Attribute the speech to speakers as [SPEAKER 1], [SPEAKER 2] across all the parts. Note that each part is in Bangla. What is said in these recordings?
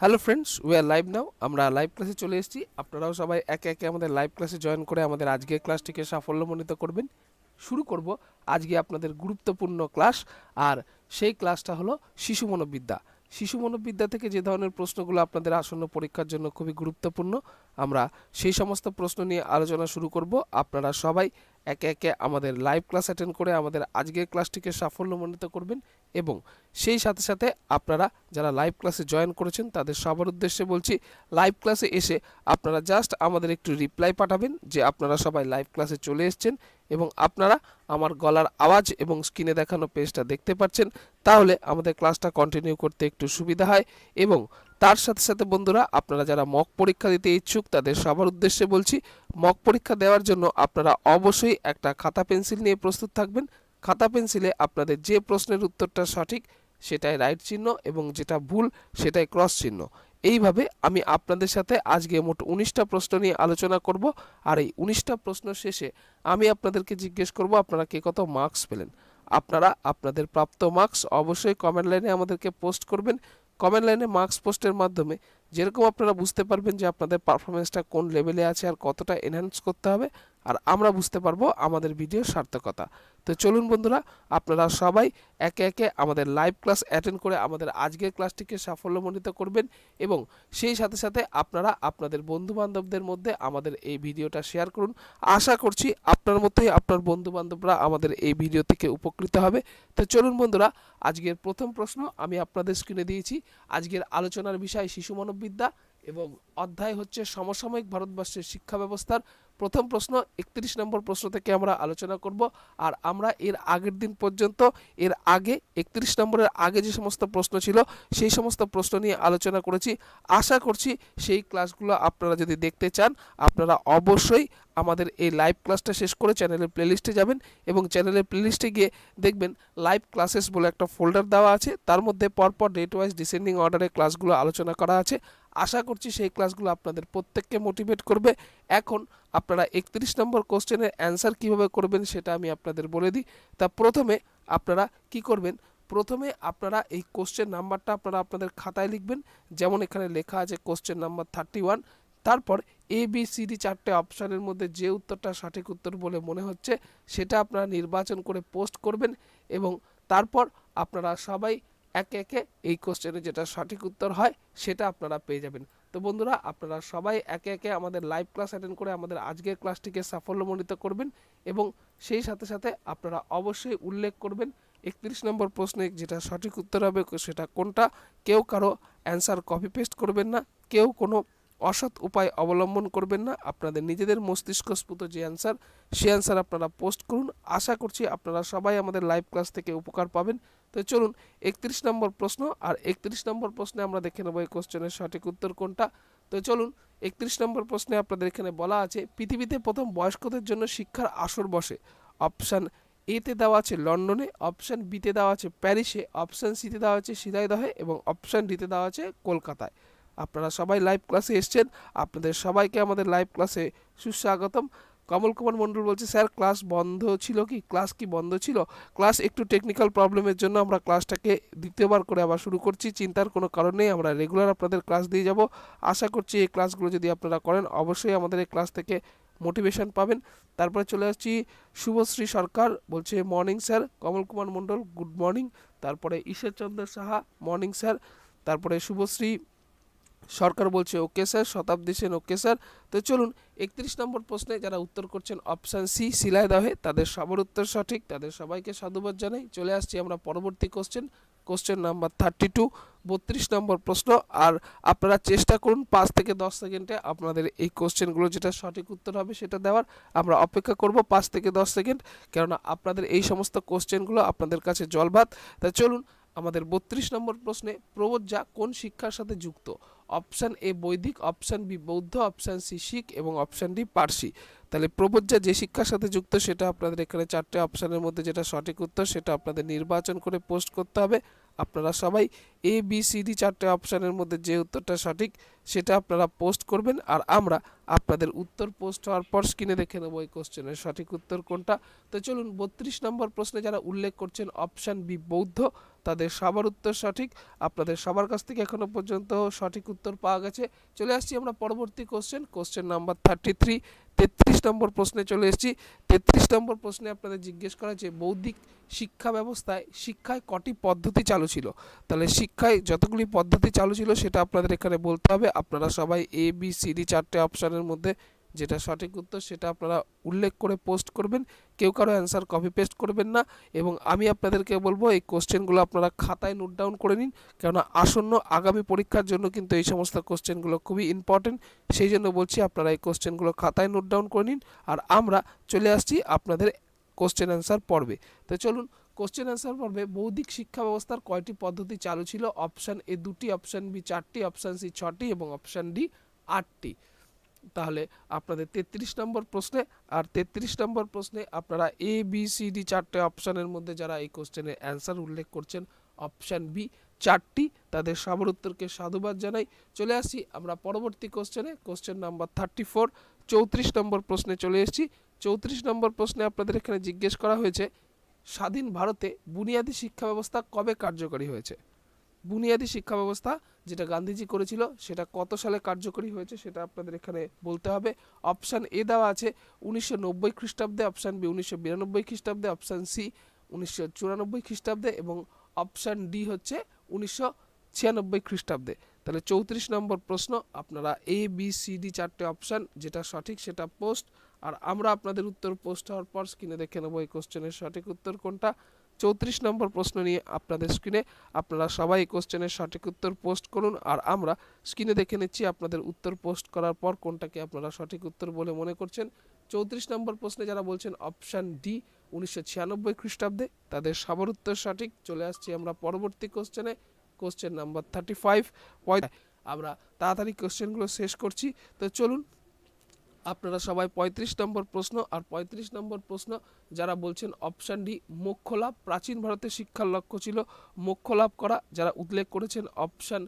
[SPEAKER 1] Hello friends we are live now আমরা লাইভ ক্লাসে চলে এসেছি। আপনারাও সবাই একে একে আমাদের লাইভ ক্লাসে জয়েন করে আমাদের আজকের ক্লাসটিকে সাফল্যমণ্ডিত করবেন। শুরু করব আজকে আপনাদের গুরুত্বপূর্ণ ক্লাস আর সেই ক্লাসটা হলো শিশু মনোবিদ্যা। শিশু মনোবিদ্যা থেকে যে ধরনের প্রশ্নগুলো আপনাদের আসন্ন পরীক্ষার জন্য খুবই গুরুত্বপূর্ণ, আমরা সেই সমস্ত প্রশ্ন নিয়ে আলোচনা শুরু করব। আপনারা সবাই একে একে আমাদের লাইভ ক্লাস অ্যাটেন্ড করে আমাদের আজকের ক্লাসটিকে সাফল্য সাফল্যমণ্ডিত করবেন এবং সেই সাথে সাথে আপনারা যারা লাইভ ক্লাসে জয়েন করেছেন, তাদের সবার উদ্দেশ্যে বলছি লাইভ ক্লাসে এসে আপনারা জাস্ট আমাদের একটু রিপ্লাই পাঠাবেন যে আপনারা সবাই লাইভ ক্লাসে চলে এসেছেন এবং আপনারা আমার গলার আওয়াজ এবং স্ক্রিনে দেখানো পেজটা দেখতে পাচ্ছেন। তাহলে আমাদের ক্লাসটা কন্টিনিউ করতে একটু সুবিধা হয় এবং তার সাথে সাথে বন্ধুরা, আপনারা যারা মক পরীক্ষা দিতে ইচ্ছুক, তাদের সবার উদ্দেশ্যে বলছি, মক পরীক্ষা দেওয়ার জন্য আপনারা অবশ্যই একটা খাতা পেন্সিল নিয়ে প্রস্তুত থাকবেন। খাতা পেন্সিলে আপনাদের যে প্রশ্নের উত্তরটা সঠিক, সেটাই রাইট চিহ্ন এবং যেটা ভুল, সেটাই ক্রস চিহ্ন। এইভাবে আমি আপনাদের সাথে আজকে মোট উনিশটা প্রশ্ন নিয়ে আলোচনা করব। আর এই উনিশটা প্রশ্ন শেষে আমি আপনাদেরকে জিজ্ঞেস করব, আপনারা কে কত মার্কস পেলেন? আপনারা আপনাদের প্রাপ্ত মার্কস অবশ্যই কমেন্ট লাইনে আমাদেরকে পোস্ট করবেন। কমেন্ট লাইনে মার্কস পোস্টের মাধ্যমে যেরকম আপনারা বুঝতে পারবেন যে আপনাদের পারফরমেন্সটা কোন লেভেলে আছে আর কতটা এনহ্যান্স করতে হবে, আর আমরা বুঝতে পারব আমাদের ভিডিওর সার্থকতা। তো চলুন বন্ধুরা, আপনারা সবাই একে একে আমাদের লাইভ ক্লাস অ্যাটেন্ড করে আমাদের আজকের ক্লাসটিকে সাফল্যমণ্ডিত করবেন এবং সেই সাথে সাথে আপনারা আপনাদের বন্ধু বান্ধবদের মধ্যে আমাদের এই ভিডিওটা শেয়ার করুন। আশা করছি আপনার মতোই আপনার বন্ধু বান্ধবরা আমাদের এই ভিডিও থেকে উপকৃত হবে। তো চলুন বন্ধুরা, আজকের প্রথম প্রশ্ন আমি আপনাদের স্ক্রিনে দিয়েছি। আজকের আলোচনার বিষয় শিশু মানববিদ্যা এবং অধ্যায় হচ্ছে সমসাময়িক ভারতবর্ষের শিক্ষা ব্যবস্থার প্রথম প্রশ্ন, একত্রিশ নম্বর প্রশ্ন থেকে আমরা আলোচনা করব। আর আমরা এর আগের দিন পর্যন্ত, এর আগে, একত্রিশ নম্বরের আগে যে সমস্ত প্রশ্ন ছিল, সেই সমস্ত প্রশ্ন নিয়ে আলোচনা করেছি। আশা করছি সেই ক্লাসগুলো আপনারা যদি দেখতে চান, আপনারা অবশ্যই আমাদের এই লাইভ ক্লাসটা শেষ করে চ্যানেলের প্লেলিস্টে যাবেন এবং চ্যানেলের প্লেলিস্টে গিয়ে দেখবেন, লাইভ ক্লাসেস বলে একটা ফোল্ডার দেওয়া আছে। তার মধ্যে পরপর ডেট ওয়াইজ ডিসেন্ডিং অর্ডারে ক্লাসগুলো আলোচনা করা আছে। আশা করছি সেই ক্লাসগুলো আপনাদের প্রত্যেককে মোটিভেট করবে। এখন আপনারা একত্রিশ নম্বর কোশ্চেনের অ্যান্সার কীভাবে করবেন সেটা আমি আপনাদের বলে দিই। তা প্রথমে আপনারা কি করবেন? প্রথমে আপনারা এই কোশ্চেন নাম্বারটা আপনারা আপনাদের খাতায় লিখবেন। যেমন এখানে লেখা আছে কোশ্চেন নাম্বার থার্টি ওয়ান তারপর এ বি সি ডি চারটে অপশানের মধ্যে যে উত্তরটা সঠিক উত্তর বলে মনে হচ্ছে, সেটা আপনারা নির্বাচন করে পোস্ট করবেন এবং তারপর আপনারা সবাই একে একে এই কোশ্চেনে যেটা সঠিক উত্তর হয়, সেটা আপনারা পেয়ে যাবেন। তো বন্ধুরা, আপনারা সবাই একে একে আমাদের লাইভ ক্লাস অ্যাটেন্ড করে আমাদের আজকের ক্লাসটিকে সাফল্যমণ্ডিত করবেন এবং সেই সাথে সাথে আপনারা অবশ্যই উল্লেখ করবেন একত্রিশ নম্বর প্রশ্নে যেটা সঠিক উত্তর হবে সেটা কোনটা। কেউ কারও অ্যান্সার কপি পেস্ট করবেন না, কেউ কোনো অসৎ উপায় অবলম্বন করবেন না। আপনাদের নিজেদের মস্তিষ্কস্ফূত যে অ্যান্সার সে অ্যান্সার আপনারা পোস্ট করুন। আশা করছি আপনারা সবাই আমাদের লাইভ ক্লাস থেকে উপকার পাবেন। তো চলুন, একত্রিশ নম্বর প্রশ্ন। আর একত্রিশ নম্বর প্রশ্নে আমরা দেখে নেব এই কোশ্চেনের সঠিক উত্তর কোনটা। তো চলুন, একত্রিশ নম্বর প্রশ্নে আপনাদের এখানে বলা আছে, পৃথিবীতে প্রথম বয়স্কদের জন্য শিক্ষার আসর বসে। অপশান এতে দেওয়া আছে লন্ডনে অপশান বিতে দেওয়া আছে প্যারিসে অপশান সিতে দেওয়া আছে সিদাইদহে এবং অপশান ডিতে দেওয়া আছে কলকাতায়। আপনারা সবাই লাইভ ক্লাসে এসছেন। আপনাদের সবাইকে আমাদের লাইভ ক্লাসে সুস্বাগতম। কমল কুমার মণ্ডল বলছে, স্যার ক্লাস বন্ধ ছিল কি? ক্লাস কি বন্ধ ছিল? ক্লাস একটু টেকনিক্যাল প্রবলেমের জন্য আমরা ক্লাসটাকে দ্বিতীয়বার করে আবার শুরু করছি। চিন্তার কোনো কারণ নেই, আমরা রেগুলার আপনাদের ক্লাস দিয়ে যাব। আশা করছি এই ক্লাসগুলো যদি আপনারা করেন, অবশ্যই আমাদের এই ক্লাস থেকে মোটিভেশন পাবেন। তারপরে চলে আসছি, শুভশ্রী সরকার বলছে morning sir Kamal Kumar Mondal good morning তারপরে ঈশ্বরচন্দ্র সাহা মর্নিং স্যার তারপরে শুভশ্রী সরকার বলছে, ওকে স্যার, শতাব্দী সেন, ওকে স্যার। তো চলুন, একত্রিশ নম্বর প্রশ্নে যারা উত্তর করছেন, অপশান সি, সিলাই দহে তাদের সবার উত্তর সঠিক, তাদের সবাইকে সাধুবাদ জানাই। চলে আসছি আমরা পরবর্তী question question number thirty two বত্রিশ নম্বর প্রশ্ন। আর আপনারা চেষ্টা করুন, পাঁচ থেকে দশ সেকেন্ডে আপনাদের এই কোশ্চেনগুলো যেটা সঠিক উত্তর হবে সেটা দেওয়ার। আমরা অপেক্ষা করব পাঁচ থেকে দশ সেকেন্ড, কেননা আপনাদের এই সমস্ত কোশ্চেনগুলো আপনাদের কাছে জলভাত তা চলুন, আমাদের বত্রিশ নম্বর প্রশ্নে প্রবজ্জা কোন শিক্ষার সাথে যুক্ত? অপশান এ বৈদিক, অপশান বি বৌদ্ধ, অপশান সি শিখ এবং অপশান ডি পার্সি। তাহলে প্রবজ্জা যে শিক্ষার সাথে যুক্ত সেটা আপনাদের এখানে চারটে অপশানের মধ্যে যেটা সঠিক উত্তর সেটা আপনাদের নির্বাচন করে পোস্ট করতে হবে। আপনারা সবাই এ, বি, সি, ডি চারটে অপশানের মধ্যে যে উত্তরটা সঠিক সেটা আপনারা পোস্ট করবেন আর আমরা আপনাদের উত্তর পোস্ট হওয়ার পর স্ক্রিনে দেখে নেব এই কোশ্চেনের সঠিক উত্তর কোনটা। তো চলুন বত্রিশ নম্বর প্রশ্নে যারা উল্লেখ করছেন, অপশান বি বৌদ্ধ তাদের সবার উত্তর সঠিক। আপনাদের সবার কাছ থেকে এখনও পর্যন্ত সঠিক উত্তর পাওয়া গেছে। চলে আসছি আমরা পরবর্তী question question number thirty three তেত্রিশ নম্বর প্রশ্নে চলে এসেছি। তেত্রিশ নম্বর প্রশ্নে আপনাদের জিজ্ঞেস করা যে বৌদ্ধিক শিক্ষা ব্যবস্থায় শিক্ষায় কটি পদ্ধতি চালু ছিল? তাহলে শিক্ষায় যতগুলি পদ্ধতি চালু ছিল সেটা আপনাদের এখানে বলতে হবে। আপনারা সবাই এ বি সি ডি চারটে অপশানের মধ্যে যেটা সঠিক উত্তর সেটা আপনারা উল্লেখ করে পোস্ট করবেন। কেউ কারও অ্যান্সার কপি পেস্ট করবেন না এবং আমি আপনাদেরকে বলব, এই কোশ্চেনগুলো আপনারা খাতায় নোট ডাউন করে নিন। কেননা আসন্ন আগামী পরীক্ষার জন্য কিন্তু এই সমস্ত কোশ্চেনগুলো খুবই ইম্পর্টেন্ট সেই জন্য বলছি, আপনারা এই কোশ্চেনগুলো খাতায় নোট ডাউন করে নিন। আর আমরা চলে আসছি আপনাদের কোশ্চেন অ্যান্সার পর্বে। তো চলুন কোশ্চেন অ্যান্সার পর্বে বৌদ্ধিক শিক্ষা ব্যবস্থার কয়টি পদ্ধতি চালু ছিল? অপশান এ দুটি অপশান বি চারটি অপশান সি ছটি এবং অপশান ডি আটটি। তাহলে আপনাদের তেত্রিশ নম্বর প্রশ্নে, আর তেত্রিশ নম্বর প্রশ্নে আপনারা এ বি সি ডি চারটে অপশানের মধ্যে যারা এই কোশ্চেনের অ্যান্সার উল্লেখ করছেন অপশান বি চারটি, তাদের সবার উত্তরকে সাধুবাদ জানাই। চলে আসি আমরা পরবর্তী কোশ্চেনে কোশ্চেন নাম্বার থার্টি ফোর চৌত্রিশ নম্বর প্রশ্নে চলে এসেছি। চৌত্রিশ নম্বর প্রশ্নে আপনাদের এখানে জিজ্ঞেস করা হয়েছে, স্বাধীন ভারতে বুনিয়াদী শিক্ষা ব্যবস্থা কবে কার্যকরী হয়েছে? বুনিয়াদী শিক্ষা ব্যবস্থা যেটা গান্ধীজি করেছিল, সেটা কত সালে কার্যকরী হয়েছে সেটা আপনাদের এখানে বলতে হবে। অপশান এ দেওয়া আছে উনিশশো নব্বই খ্রিস্টাব্দে অপশান বি উনিশশো বিরানব্বই খ্রিস্টাব্দে অপশান সি উনিশশো চুরানব্বই খ্রিস্টাব্দে এবং অপশান ডি হচ্ছে উনিশশো ছিয়ানব্বই খ্রিস্টাব্দে। তাহলে চৌত্রিশ নম্বর প্রশ্ন, আপনারা এ বি সি ডি চারটে অপশান যেটা সঠিক সেটা পোস্ট আর আমরা আপনাদের উত্তর পোস্ট হওয়ার পর স্ক্রিনে দেখে নেব এই কোশ্চেনের সঠিক উত্তর কোনটা। চৌত্রিশ নম্বর প্রশ্ন নিয়ে আপনাদের স্ক্রিনে আপনারা সবাই কোশ্চেনের সঠিক উত্তর পোস্ট করুন আর আমরা স্ক্রিনে দেখে নিচ্ছি আপনাদের উত্তর পোস্ট করার পর কোনটাকে আপনারা সঠিক উত্তর বলে মনে করছেন। চৌত্রিশ নম্বর প্রশ্নে যারা বলছেন অপশান ডি উনিশশো ছিয়ানব্বই খ্রিস্টাব্দে, তাদের সবার উত্তর সঠিক। চলে আসছি আমরা পরবর্তী কোশ্চেনে কোশ্চেন নাম্বার থার্টি ফাইভ আমরা তাড়াতাড়ি কোশ্চেনগুলো শেষ করছি। তো চলুন আপনারা সবাই পঁয়ত্রিশ নম্বর প্রশ্ন আর পঁয়ত্রিশ নম্বর প্রশ্ন যারা বলছেন অপশান ডি মোক্ষ লাভ প্রাচীন ভারতের শিক্ষার লক্ষ্য ছিল মোক্ষ লাভ করা। যারা উল্লেখ করেছেন অপশান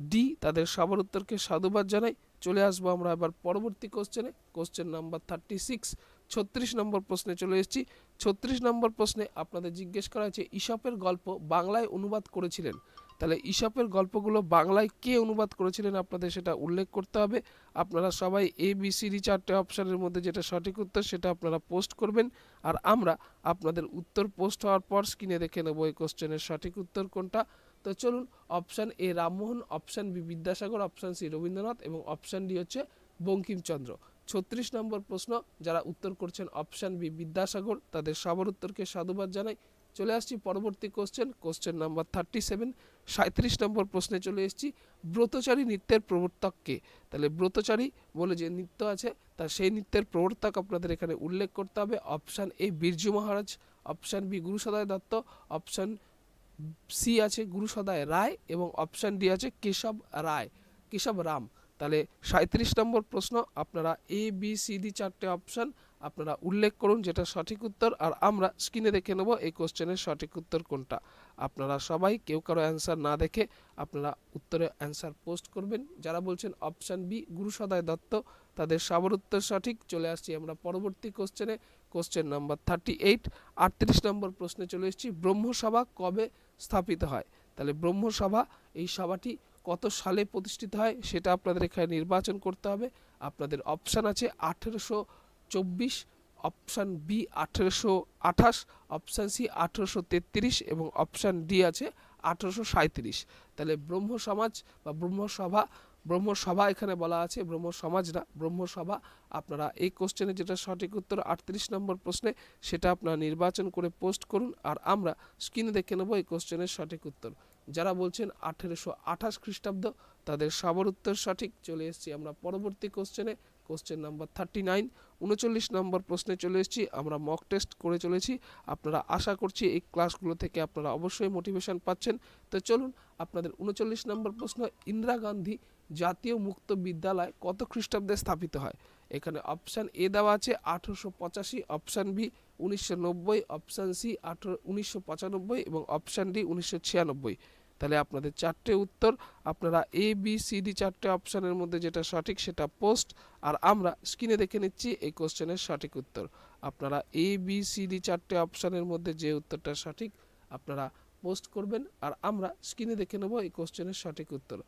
[SPEAKER 1] ডি তাদের সবার উত্তরকে সাধুবাদ জানাই। চলে আসব আমরা এবার পরবর্তী কোশ্চেনে কোশ্চেন নাম্বার থার্টি সিক্স ছত্রিশ নম্বর প্রশ্নে চলে এসেছি। ছত্রিশ নম্বর প্রশ্নে আপনাদের জিজ্ঞেস করা হয়েছে, ইসপের গল্প বাংলায় অনুবাদ করেছিলেন। তাহলে ইসপের গল্পগুলো বাংলায় কে অনুবাদ করেছিলেন আপনাদের সেটা উল্লেখ করতে হবে। আপনারা সবাই এ বি ডি চারটে অপশানের মধ্যে যেটা সঠিক উত্তর সেটা আপনারা পোস্ট করবেন। আর আমরা আপনাদের উত্তর পোস্ট হওয়ার পর স্ক্রিনে দেখে নেব এই কোশ্চেনের সঠিক উত্তর কোনটা। তো চলুন option A Rammohan option B Vidyasagar option C Rabindranath এবং অপশান ডি হচ্ছে বঙ্কিমচন্দ্র। ছত্রিশ নম্বর প্রশ্ন, যারা উত্তর করছেন অপশান বি বিদ্যাসাগর, তাদের সবার উত্তরকে সাধুবাদ জানাই। চলে আসছি পরবর্তী question question number thirty seven সাঁত্রিশ নম্বর প্রশ্নে চলে এসেছি, ব্রতচারী নৃত্যের প্রবর্তককে তাহলে ব্রতচারী বলে যে নৃত্য আছে, তা সেই নৃত্যের প্রবর্তক আপনাদের এখানে উল্লেখ করতে হবে। Option A Birju Maharaj option B Guru Saday Dutt option C আছে গুরু সদয় রায়, এবং অপশান ডি আছে কেশব রায়, কেশব রাম। তাহলে সাঁত্রিশ নম্বর প্রশ্ন, আপনারা এ বি সি ডি চারটে অপশান আপনারা উল্লেখ করুন যেটা সঠিক উত্তর আর আমরা স্ক্রিনে দেখে নেব এই কোশ্চেনের সঠিক উত্তর কোনটা। আপনারা সবাই কেউ কারও অ্যান্সার না দেখে আপনারা উত্তরে অ্যান্সার পোস্ট করবেন। যারা বলছেন অপশান বি গুরু সদয় দত্ত, তাদের সবার উত্তর সঠিক। চলে আসছি আমরা পরবর্তী কোশ্চেনে, কোশ্চেন নাম্বার থার্টি এইট আটত্রিশ নম্বর প্রশ্নে চলে এসেছি, ব্রহ্মসভা কবে স্থাপিত হয়? তাহলে ব্রহ্মসভা, এই সভাটি কত সালে প্রতিষ্ঠিত হয় সেটা আপনাদের এখানে নির্বাচন করতে হবে। আপনাদের অপশান আছে আঠেরোশো চব্বিশ, অপশান বি আঠেরোশো আঠাশ, অপশান সি আঠেরোশো তেত্রিশ এবং অপশান ডি আছে আঠেরোশো সাঁত্রিশ তাহলে ব্রহ্ম সমাজ বা ব্রহ্মসভা ব্রহ্মসভা এখানে বলা আছে, ব্রহ্ম সমাজ না ব্রহ্মসভা আপনারা এই কোশ্চেনে যেটা সঠিক উত্তর, আটত্রিশ নম্বর প্রশ্নে সেটা আপনারা নির্বাচন করে পোস্ট করুন, আর আমরা স্ক্রিনে দেখে নেব এই কোশ্চেনের সঠিক উত্তর। যারা বলছেন আঠেরোশো আঠাশ খ্রিস্টাব্দ, তাদের সবার উত্তর সঠিক। চলে এসেছি আমরা পরবর্তী কোশ্চেনে কোশ্চেন নাম্বার থার্টি নাইন উনচল্লিশ নম্বর প্রশ্নে চলে এসেছি। আমরা মক টেস্ট করে চলেছি। আপনারা আশা করছি এই ক্লাসগুলো থেকে আপনারা অবশ্যই মোটিভেশন পাচ্ছেন। তো চলুন, আপনাদের উনচল্লিশ নম্বর প্রশ্ন, ইন্দিরা গান্ধী জাতীয় মুক্ত বিদ্যালয় কত খ্রিস্টাব্দে স্থাপিত হয়? এখানে অপশান এ দেওয়া আছে, আঠেরোশো পঁচাশি অপশান বি উনিশশো নব্বই অপশান সি আঠেরো, উনিশশো পঁচানব্বই এবং অপশান ডি উনিশশো ছিয়ানব্বই। তাহলে আপনাদের চারটে উত্তর। আপনারা এ বি সি ডি চারটে অপশানের মধ্যে যেটা সঠিক সেটা পোস্ট আর আমরা স্ক্রিনে দেখে নিচ্ছি এই কোশ্চেনের সঠিক উত্তর। আপনারা এ বি সি ডি চারটে অপশানের মধ্যে যে উত্তরটা সঠিক, আপনারা পোস্ট করবেন, আর আমরা স্ক্রিনে দেখে নেব এই কোশ্চেনের সঠিক উত্তর।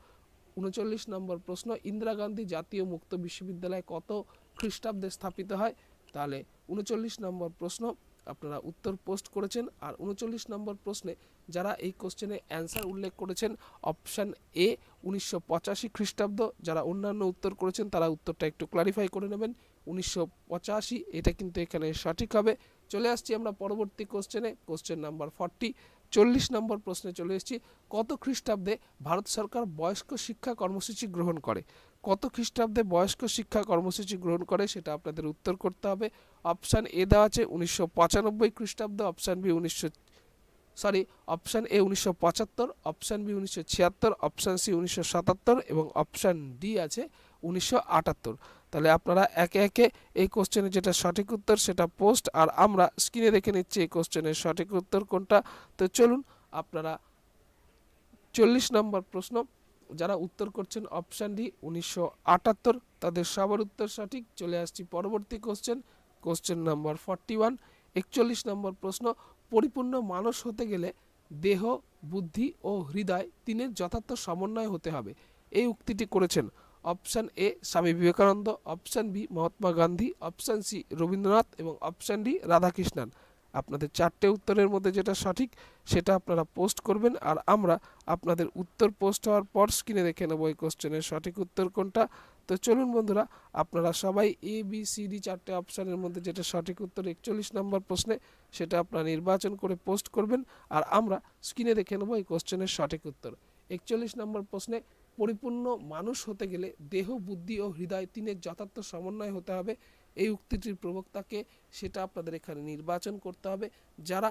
[SPEAKER 1] উনচল্লিশ নম্বর প্রশ্ন, ইন্দিরা গান্ধী জাতীয় মুক্ত বিশ্ববিদ্যালয় কত খ্রিস্টাব্দে স্থাপিত হয়? তাহলে উনচল্লিশ নম্বর প্রশ্ন আপনারা উত্তর পোস্ট করেছেন। আর উনচল্লিশ নম্বর প্রশ্নে যারা এই কোশ্চেনে অ্যান্সার উল্লেখ করেছেন অপশান এ উনিশশো পঁচাশি খ্রিস্টাব্দ, যারা অন্যান্য উত্তর করেছেন, তারা উত্তরটা একটু ক্লারিফাই করে নেবেন। উনিশশো পঁচাশি, এটা কিন্তু এখানে সঠিক হবে। চলে আসছি আমরা পরবর্তী কোশ্চেনে কোশ্চেন নাম্বার ফর্টি চল্লিশ নম্বর প্রশ্নে চলে এসেছি, কত খ্রিস্টাব্দে ভারত সরকার বয়স্ক শিক্ষা কর্মসূচি গ্রহণ করে? কত খ্রিস্টাব্দে বয়স্ক শিক্ষা কর্মসূচি গ্রহণ করে সেটা আপনাদের উত্তর করতে হবে। অপশান এ দেওয়া আছে উনিশশো পঁচানব্বই খ্রিস্টাব্দ, অপশান বি উনিশশো, সরি, অপশান এ উনিশশো পঁচাত্তর, অপশান বি উনিশশো ছিয়াত্তর, অপশান সি উনিশশো সাতাত্তর এবং অপশান ডি আছে উনিশশো আটাত্তর। তাহলে আপনারা একে একে এই কোশ্চেনের যেটা সঠিক উত্তর সেটা পোস্ট আর আমরা স্ক্রিনে দেখে নিচ্ছি এই কোশ্চেনের সঠিক উত্তর কোনটা। তো চলুন, আপনারা চল্লিশ নম্বর প্রশ্ন। যারা উত্তর করছেন অপশান ডি উনিশশো আটাত্তর, তাদের সবার উত্তর সঠিক। চলে আসছি পরবর্তী question question number forty one একচল্লিশ নম্বর প্রশ্ন, পরিপূর্ণ মানুষ হতে গেলে দেহ, বুদ্ধি ও হৃদয় তিনের যথার্থ সমন্বয় হতে হবে। এই উক্তিটি করেছেন option A Swami Vivekananda option B Mahatma Gandhi option C Rabindranath এবং অপশান ডি রাধাকৃষ্ণান। আপনাদের চারটে উত্তরের মধ্যে যেটা সঠিক, সেটা আপনারা পোস্ট করবেন আর আমরা আপনাদের উত্তর পোস্ট হওয়ার পর স্ক্রিনে দেখে নেব এই কোশ্চেনের সঠিক উত্তর কোনটা। তো চলুন বন্ধুরা, আপনারা সবাই এ বি সি ডি চারটে অপশানের মধ্যে যেটা সঠিক উত্তর, একচল্লিশ নম্বর প্রশ্নে, সেটা আপনারা নির্বাচন করে পোস্ট করবেন আর আমরা স্ক্রিনে দেখে নেব এই কোশ্চেনের সঠিক উত্তর। একচল্লিশ নম্বর প্রশ্নে, পরিপূর্ণ মানুষ হতে গেলে দেহ, বুদ্ধি ও হৃদয় তিনের যথার্থ সমন্বয় হতে হবে। এই উক্তিটির প্রবক্তাকে সেটা আপনাদের এখানে নির্বাচন করতে হবে। যারা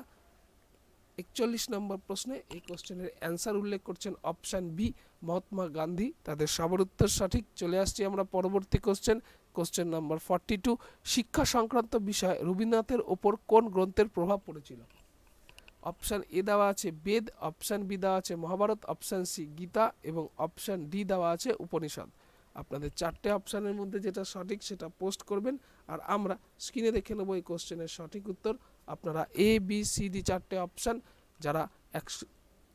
[SPEAKER 1] একচল্লিশ নম্বর প্রশ্নে এই কোশ্চেনের অ্যান্সার উল্লেখ করছেন অপশান বি, মহাত্মা গান্ধী। তাদের সবার উত্তর সঠিক। চলে আসছি আমরা পরবর্তী question question number forty two. শিক্ষা সংক্রান্ত বিষয় রবীন্দ্রনাথের ওপর কোন গ্রন্থের প্রভাব পড়েছিল? অপশান এ দেওয়া আছে বেদ, অপশান বি দেওয়া আছে মহাভারত, অপশান সি গীতা এবং অপশান ডি দেওয়া আছে উপনিষদ। আপনাদের চারটে অপশানের মধ্যে যেটা সঠিক সেটা পোস্ট করবেন আর আমরা স্ক্রিনে দেখে নেব এই কোশ্চেনের সঠিক উত্তর। আপনারা এ বি সি ডি চারটে অপশান, যারা একশো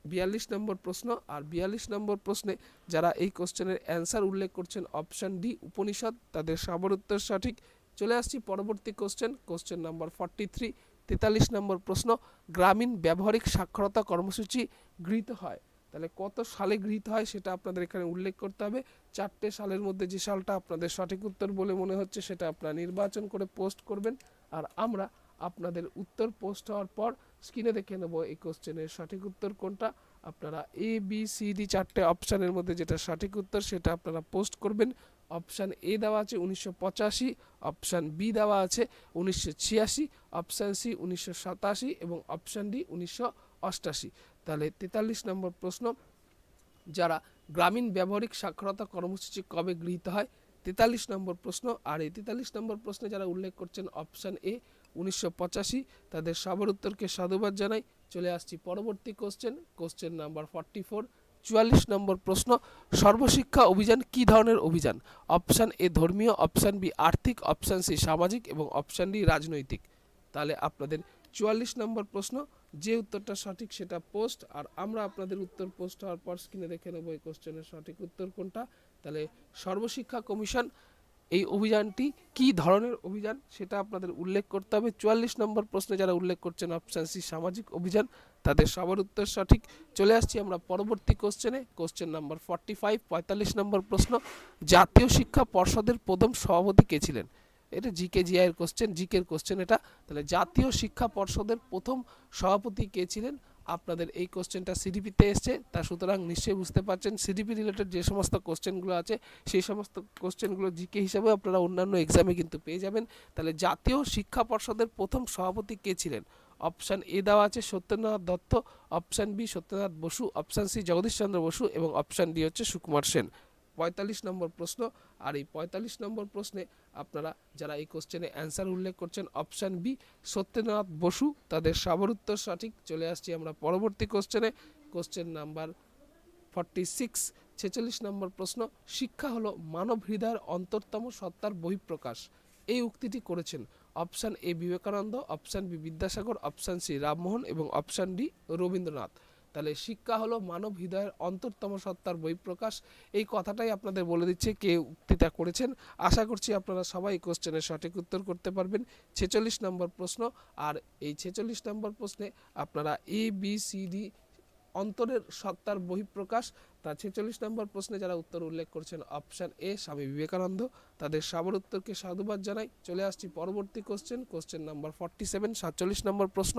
[SPEAKER 1] বিয়াল্লিশ নম্বর প্রশ্ন আর বিয়াল্লিশ নম্বর প্রশ্নে যারা এই কোশ্চেনের অ্যান্সার উল্লেখ করছেন, অপশান ডি উপনিষদ, তাদের সবার উত্তর সঠিক। চলে আসছি পরবর্তী question question number forty three তেতাল্লিশ নম্বর প্রশ্ন, গ্রামীণ ব্যবহারিক সাক্ষরতা কর্মসূচি গৃহীত হয়। তাহলে কত সালে গৃহীত হয় সেটা আপনাদের এখানে উল্লেখ করতে হবে। চারটে সালের মধ্যে যে সালটা আপনাদের সঠিক উত্তর বলে মনে হচ্ছে সেটা আপনারা নির্বাচন করে পোস্ট করবেন। আর আমরা আপনাদের উত্তর পোস্ট হওয়ার পর স্ক্রিনে দেখে নেব এই কোশ্চেনের সঠিক উত্তর কোনটা। আপনারা এ বি সি ডি চারটে অপশানের মধ্যে যেটা সঠিক উত্তর সেটা আপনারা পোস্ট করবেন। অপশান এ দেওয়া আছে উনিশশো পঁচাশি, অপশান বি দেওয়া আছে উনিশশো ছিয়াশি, অপশান সি উনিশশো সাতাশি এবং অপশান ডি উনিশশো অষ্টাশি। তাহলে তেতাল্লিশ নম্বর প্রশ্ন। যারা গ্রামীণ ব্যবহারিক সাক্ষরতা কর্মসূচি কবে গৃহীত হয়? তেতাল্লিশ নম্বর প্রশ্ন। আর এই তেতাল্লিশ নম্বর প্রশ্নে যারা উল্লেখ করছেন অপশান এ, উনিশশো পঁচাশি, তাদের সবার উত্তরকে সাধুবাদ জানাই। চলে আসছি পরবর্তী question question number forty four চুয়াল্লিশ নম্বর প্রশ্ন, সর্বশিক্ষা অভিযান কি ধরনের অভিযান? অপশান এ ধর্মীয়, অপশান বি আর্থিক, অপশান সি সামাজিক এবং অপশান ডি রাজনৈতিক। তাহলে আপনাদের চুয়াল্লিশ নম্বর প্রশ্ন যে উত্তরটা সঠিক সেটা পোস্ট আর আমরা আপনাদের উত্তর পোস্ট হওয়ার পর স্ক্রিনে দেখে নেব এই কোশ্চেনের সঠিক উত্তর কোনটা। তাহলে সর্বশিক্ষা কমিশন এই অভিযানটি কি ধরনের অভিযান সেটা আপনাদের উল্লেখ করতে হবে। চুয়াল্লিশ নম্বর প্রশ্নে যারা উল্লেখ করছেন অপশান সি সামাজিক অভিযান, তাদের সবার উত্তর সঠিক। চলে আসছি আমরা পরবর্তী কোশ্চেনে কোশ্চেন নাম্বার ফর্টি ফাইভ পঁয়তাল্লিশ নম্বর প্রশ্ন, জাতীয় শিক্ষা পর্ষদের প্রথম সভাপতি কে ছিলেন? এটা জিকে জিআই এর কোশ্চেন জি জিকের কোশ্চেন এটা। তাহলে জাতীয় শিক্ষা পর্ষদের প্রথম সভাপতি কে ছিলেন? আপনাদের এই কোশ্চেনটা সিডিপিতে এসছে, তা সুতরাং নিশ্চয়ই বুঝতে পারছেন। সিডিপি রিলেটেড যে সমস্ত কোশ্চেনগুলো আছে, সেই সমস্ত কোশ্চেনগুলো জিকে হিসাবে আপনারা অন্যান্য এক্সামে কিন্তু পেয়ে যাবেন। তাহলে জাতীয় শিক্ষা পর্ষদের প্রথম সভাপতি কে ছিলেন? অপশান এ দেওয়া আছে Satyendranath Dutta option B Satyendranath Bose option C Jagadish Chandra Bose এবং অপশান ডি হচ্ছে সুকুমার সেন। পঁয়তাল্লিশ নম্বর প্রশ্ন। আর এই পঁয়তাল্লিশ নম্বর প্রশ্নে আপনারা যারা এই কোশ্চেনে অ্যান্সার উল্লেখ করছেন অপশান বি সত্যেন্দ্রনাথ বসু, তাদের উত্তর সঠিক। চলে আসছি আমরা পরবর্তী কোশ্চেনে কোশ্চেন নাম্বার ফর্টি সিক্স ছেচল্লিশ নম্বর প্রশ্ন, শিক্ষা হলো মানব হৃদয়ের অন্তরতম সত্তার বহিঃপ্রকাশ। এই উক্তিটি করেছেন option A Vivekananda option B Vidyasagar option C Rammohan এবং অপশান ডি রবীন্দ্রনাথ। তাহলে শিক্ষা হলো মানব হৃদয়ের অন্তরতম সত্তার বহিঃপ্রকাশ। এই কথাটাই আপনাদের বলে দিচ্ছে কে উক্তিটা করেছেন। আশা করছি আপনারা সবাই কোশ্চেনের সঠিক উত্তর করতে পারবেন। ছেচল্লিশ নম্বর প্রশ্ন, আর এই ছেচল্লিশ নম্বর প্রশ্নে আপনারা এ বি সি ডি অন্তরের সত্তার বহিঃপ্রকাশ। তার ছেচল্লিশ নম্বর প্রশ্নে যারা উত্তর উল্লেখ করছেন অপশান এ স্বামী বিবেকানন্দ। তাদের সাবর উত্তরকে সাধুবাদ জানাই। চলে আসছি পরবর্তী question question number forty seven সাতচল্লিশ নম্বর প্রশ্ন।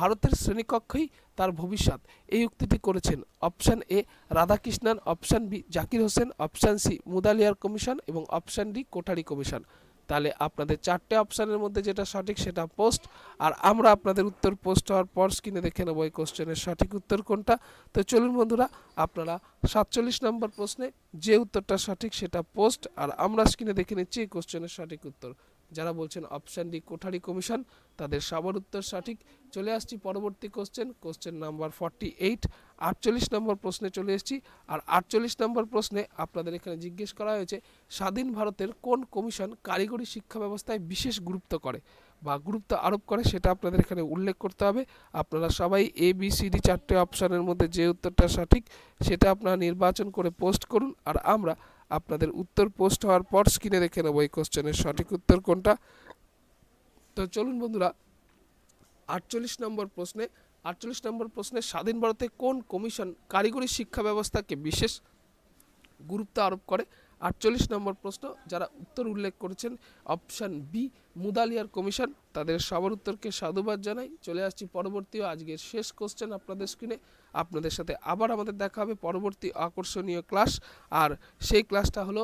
[SPEAKER 1] ভারতের শ্রেণীকক্ষই তার ভবিষ্যৎ। এই উক্তিটি করেছেন option A Radhakrishnan, option B Zakir Hussain, option C Mudaliar commission এবং অপশান ডি কোঠারি কমিশন। তাহলে আপনাদের চারটে অপশানের মধ্যে যেটা সঠিক সেটা পোস্ট। আর আমরা আপনাদের উত্তর পোস্ট হওয়ার পর স্ক্রিনে দেখে নেব এই কোশ্চেনের সঠিক উত্তর কোনটা। তো চলুন বন্ধুরা, আপনারা সাতচল্লিশ নম্বর প্রশ্নে যে উত্তরটা সঠিক সেটা পোস্ট। আর আমরা স্ক্রিনে দেখে নিচ্ছি এই কোশ্চেনের সঠিক উত্তর। যারা বলছেন অপশান ডি কোঠারি কমিশন তাদের সবার উত্তর সঠিক। চলে আসছি পরবর্তী question question number forty eight আটচল্লিশ নম্বর প্রশ্নে চলে এসেছি, আর আটচল্লিশ নম্বর প্রশ্নে আপনাদের এখানে জিজ্ঞেস করা হয়েছে, স্বাধীন ভারতের কোন কমিশন কারিগরি শিক্ষা ব্যবস্থায় বিশেষ গুরুত্ব করে? বা গুরুত্ব আরোপ করে সেটা আপনাদের এখানে উল্লেখ করতে হবে। আপনারা সবাই এ বি সি ডি চারটে অপশানের মধ্যে যে উত্তরটা সঠিক, সেটা আপনারা নির্বাচন করে পোস্ট করুন। আর আমরা আপনাদের উত্তর পোস্ট হওয়ার পর স্ক্রিনে দেখে নেব এই কোশ্চেনের সঠিক উত্তর কোনটা। তো চলুন বন্ধুরা, আটচল্লিশ নম্বর প্রশ্নে, আটচল্লিশ নম্বর প্রশ্নে স্বাধীন ভারতে কোন কমিশন কারিগরি শিক্ষা ব্যবস্থাকে বিশেষ গুরুত্ব আরোপ করে? আটচল্লিশ নম্বর প্রশ্ন, যারা উত্তর উল্লেখ করেছেন অপশান বি মুদালিয়ার কমিশন তাদের সবার উত্তরকে সাধুবাদ জানাই। চলে আসছি পরবর্তী আজকের শেষ কোশ্চেন আপনাদের স্ক্রিনে আপনাদের সাথে আবার আমাদের দেখা হবে পরবর্তী আকর্ষণীয় ক্লাস আর সেই ক্লাসটা হলো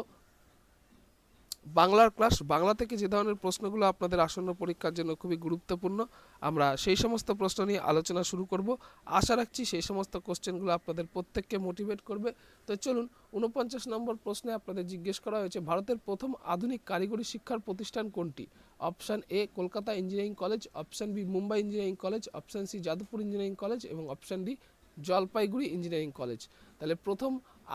[SPEAKER 1] বাংলার ক্লাস বাংলা থেকে যে ধরনের প্রশ্নগুলো আপনাদের আসন্ন পরীক্ষার জন্য খুবই গুরুত্বপূর্ণ, আমরা সেই সমস্ত প্রশ্ন নিয়ে আলোচনা শুরু করব। আশা রাখছি সেই সমস্ত কোশ্চেনগুলো আপনাদের প্রত্যেককে মোটিভেট করবে। তো চলুন উনপঞ্চাশ নম্বর প্রশ্নে আপনাদের জিজ্ঞেস করা হয়েছে, ভারতের প্রথম আধুনিক কারিগরি শিক্ষার প্রতিষ্ঠান কোনটি? Option A Kolkata engineering college option B Mumbai engineering college option C Jadavpur engineering college এবং option D Jalpaiguri engineering college তাহলে প্রথম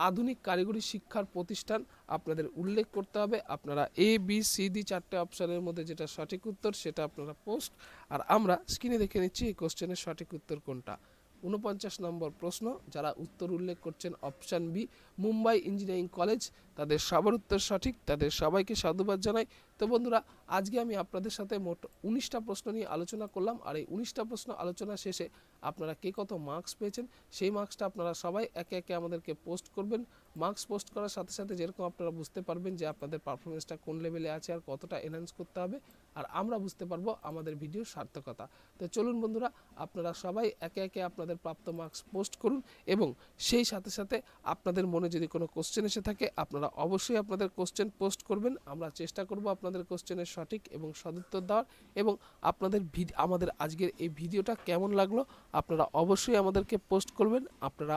[SPEAKER 1] আধুনিক কারিগরি শিক্ষার প্রতিষ্ঠান আপনাদের উল্লেখ করতে হবে। আপনারা এ বি সি ডি চারটে অপশানের মধ্যে যেটা সঠিক উত্তর সেটা আপনারা পোস্ট আর আমরা স্ক্রিনে দেখে নিচ্ছি এই কোশ্চেনের সঠিক উত্তর কোনটা। উনপঞ্চাশ নম্বর প্রশ্ন, যারা উত্তর উল্লেখ করছেন option B Mumbai engineering college. তাদের সবার উত্তর সঠিক, তাদের সবাইকে সাধুবাদ জানাই। তো বন্ধুরা, আজকে আমি আপনাদের সাথে মোট উনিশটা প্রশ্ন নিয়ে আলোচনা করলাম। আর এই উনিশটা প্রশ্ন আলোচনা শেষে আপনারা কে কত মার্কস পেয়েছেন? সেই মার্কসটা আপনারা সবাই একে একে আমাদেরকে পোস্ট করবেন। মার্কস পোস্ট করার সাথে সাথে যেরকম আপনারা বুঝতে পারবেন যে আপনাদের পারফরমেন্সটা কোন লেভেলে আছে আর কতটা এনহ্যান্স করতে হবে। আর আমরা বুঝতে পারব আমাদের ভিডিওর সার্থকতা। তো চলুন বন্ধুরা, আপনারা সবাই একে একে আপনাদের প্রাপ্ত মার্কস পোস্ট করুন এবং সেই সাথে সাথে আপনাদের মনে যদি কোনো কোশ্চেন এসে থাকে, আপনারা অবশ্যই আপনাদের কোশ্চেন পোস্ট করবেন। আমরা চেষ্টা করব আপনাদের কোশ্চেনের সঠিক এবং সদুত্তর দেওয়ার এবং আপনাদের আমাদের আজকের এই ভিডিওটা কেমন লাগল, আপনারা অবশ্যই আমাদেরকে পোস্ট করবেন। আপনারা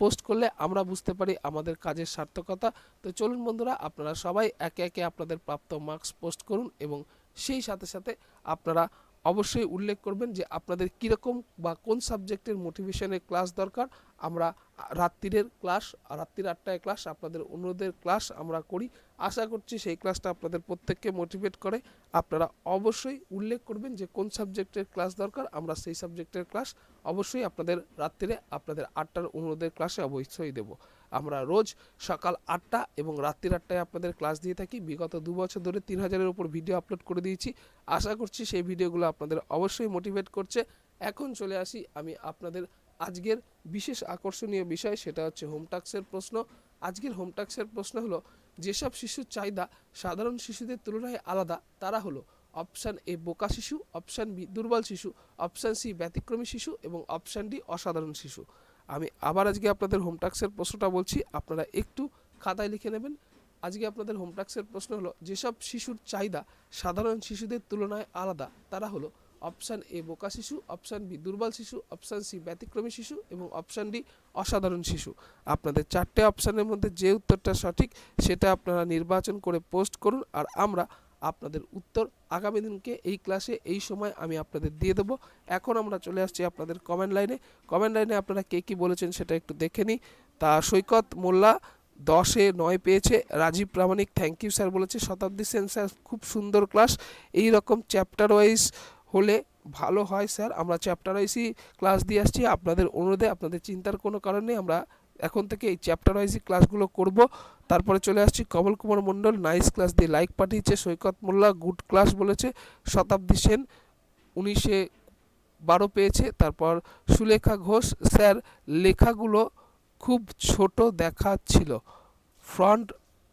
[SPEAKER 1] পোস্ট করলে আমরা বুঝতে পারি আমাদের কাজের সার্থকতা। তো চলুন বন্ধুরা, আপনারা সবাই একে একে আপনাদের প্রাপ্ত মার্কস পোস্ট করুন এবং সেই সাথে সাথে আপনারা অবশ্যই উল্লেখ করবেন যে আপনাদের কীরকম বা কোন সাবজেক্টের মোটিভেশনের ক্লাস দরকার। আমরা রাত্রিরের ক্লাস রাত্রির আটটায় ক্লাস আপনাদের অন্যদের ক্লাস আমরা করি। আশা করছি সেই ক্লাসটা আপনাদের প্রত্যেককে মোটিভেট করে। আপনারা অবশ্যই উল্লেখ করবেন যে কোন সাবজেক্টের ক্লাস দরকার। আমরা সেই সাবজেক্টের ক্লাস অবশ্যই আপনাদের রাত্রিরে, আপনাদের আটটার অনুরোধের ক্লাসে অবশ্যই দেব। আমরা রোজ সকাল আটটা এবং রাত্রির আটটায় আপনাদের ক্লাস দিয়ে থাকি। বিগত দু বছর ধরে তিন হাজারের উপর ভিডিও আপলোড করে দিয়েছি। আশা করছি সেই ভিডিওগুলো আপনাদের অবশ্যই মোটিভেট করছে। এখন চলে আসি আমি আপনাদের আজকের বিশেষ আকর্ষণীয় বিষয়, সেটা হচ্ছে হোমটাক্সের প্রশ্ন। আজকের হোমটাক্সের প্রশ্ন হলো, যেসব শিশুর চাহিদা সাধারণ শিশুদের তুলনায় আলাদা, তারা হলো অপশান এ বোকা শিশু অপশান বি দুর্বল শিশু অপশান সি ব্যতিক্রমী শিশু এবং অপশান ডি অসাধারণ শিশু। আমি আবার আজকে আপনাদের হোমটাক্সের প্রশ্নটা বলছি, আপনারা একটু খাতায় লিখে নেবেন। আজকে আপনাদের হোমটাক্সের প্রশ্ন হলো, যেসব শিশুর চাহিদা সাধারণ শিশুদের তুলনায় আলাদা, তারা হলো অপশান এ বোকা শিশু অপশান বি দুর্বল শিশু অপশান সি ব্যতিক্রমী শিশু এবং অপশান ডি অসাধারণ শিশু। আপনাদের চারটে অপশানের মধ্যে যে উত্তরটা সঠিক, সেটা আপনারা নির্বাচন করে পোস্ট করুন, আর আমরা আপনাদের উত্তর আগামী দিনকে এই ক্লাসে এই সময় আমি আপনাদের দিয়ে দেবো। এখন আমরা চলে আসছি আপনাদের কমেন্ট লাইনে কমেন্ট লাইনে আপনারা কে কী বলেছেন সেটা একটু দেখে নিই। তা সৈকত মোল্লা দশে নয় পেয়েছে। Rajib Pramanik thank you sir বলেছে। শতাব্দী সেন স্যার খুব সুন্দর ক্লাস এই রকম চ্যাপ্টার ওয়াইজ হলে ভালো হয় স্যার আমরা চ্যাপ্টার ওয়াইজই ক্লাস দিয়ে আসছি। আপনাদের অনুরোধে, আপনাদের চিন্তার কোনো কারণ আমরা এখন থেকে এই চ্যাপ্টার ওয়াইজই ক্লাসগুলো করব। তারপরে চলে আসছি কমল কুমার মণ্ডল, নাইস ক্লাস দিয়ে লাইক পাঠিয়েছে, সৈকত মোল্লা গুড ক্লাস বলেছে, শতাব্দী সেন উনিশে বারো পেয়েছে, তারপর সুলেখা ঘোষ, স্যার লেখাগুলো খুব ছোট দেখাচ্ছিল। ফ্রন্ট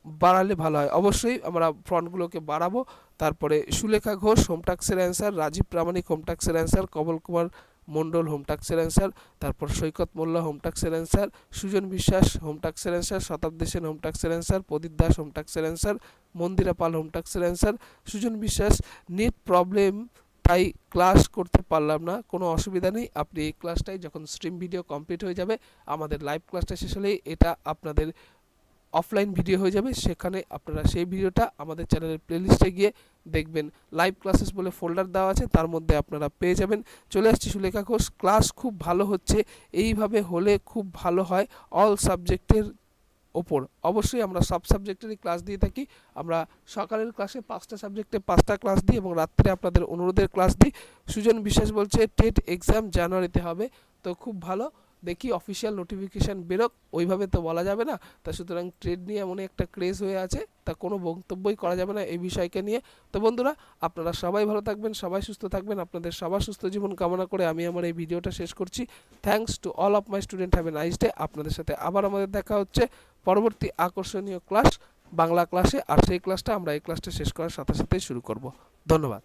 [SPEAKER 1] বাড়ালে ভালো হয়। অবশ্যই আমরা ফ্রন্টগুলোকে বাড়াবো। তারপরে সুলেখা ঘোষ, হোমটাক্সের অ্যান্সার, রাজীব প্রামাণিক, হোমটাক্সের অ্যান্সার, কমল কুমার মণ্ডল হোমটাক্সের অ্যান্সার তারপর সৈকত মোল্লা হোমটাক্সের অ্যান্সার সুজন বিশ্বাস হোমটাক্সের অ্যান্সার শতাব্দী সেন হোমটাক্সের অ্যান্সার প্রদীপ দাস হোমটাক্সের answer Mandira Pal হোমটাক্সের answer Sujan Biswas net problem তাই ক্লাস করতে পারলাম না, কোনো অসুবিধা নেই, আপনি এই ক্লাসটাই যখন স্ট্রিম ভিডিও কমপ্লিট হয়ে যাবে, আমাদের লাইভ ক্লাসটা শেষ হলেই এটা আপনাদের অফলাইন ভিডিও হয়ে যাবে। সেখানে আপনারা সেই ভিডিওটা আমাদের চ্যানেলের প্লেলিস্টে গিয়ে দেখবেন। লাইভ ক্লাসেস বলে ফোল্ডার দেওয়া আছে, তার মধ্যে আপনারা পেয়ে যাবেন। চলে আসছি সুলেখা ঘোষ ক্লাস খুব ভালো হচ্ছে, এইভাবে হলে খুব ভালো হয় অল সাবজেক্টের ওপর। অবশ্যই আমরা সব সাবজেক্টেরই ক্লাস দিয়ে থাকি। আমরা সকালের ক্লাসে পাঁচটা সাবজেক্টে পাঁচটা ক্লাস দিই এবং রাত্রে আপনাদের অনুরোধের ক্লাস দিই। সুজন বিশ্বাস বলছে, টেট এক্সাম জানুয়ারিতে হবে, তো খুব ভালো। দেখি অফিসিয়াল নোটিফিকেশান বেরোক, ওইভাবে তো বলা যাবে না। তা সুতরাং ট্রেড নিয়ে এমন একটা ক্রেজ হয়ে আছে, তা কোনো বক্তব্যই করা যাবে না এই বিষয়কে নিয়ে। তো বন্ধুরা, আপনারা সবাই ভালো থাকবেন, সবাই সুস্থ থাকবেন, আপনাদের সবার সুস্থ জীবন কামনা করে আমি আমার এই ভিডিওটা শেষ করছি। Thanks to all of my student have a nice day আপনাদের সাথে আবার আমাদের দেখা হচ্ছে পরবর্তী আকর্ষণীয় ক্লাস বাংলা ক্লাসে আর সেই ক্লাসটা আমরা এই ক্লাসটা শেষ করার সাথে সাথেই শুরু করব। ধন্যবাদ।